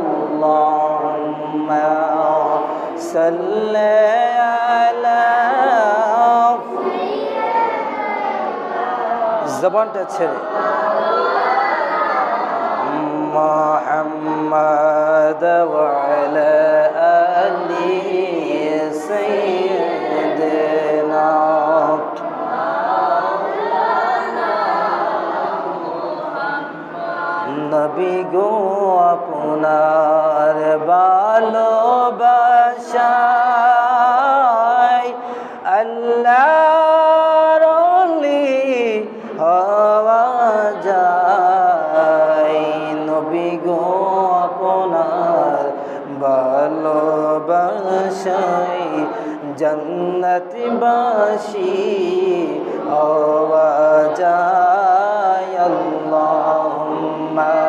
اللهم صل على জবানটা ছেড়ে محمد وعلى নবী গো আপনার ভালোবাসায় আল্লাহর হওয়া যায়। নবী গো আপনার ভালোবাসায় জন্নতবাসী হওয়া ma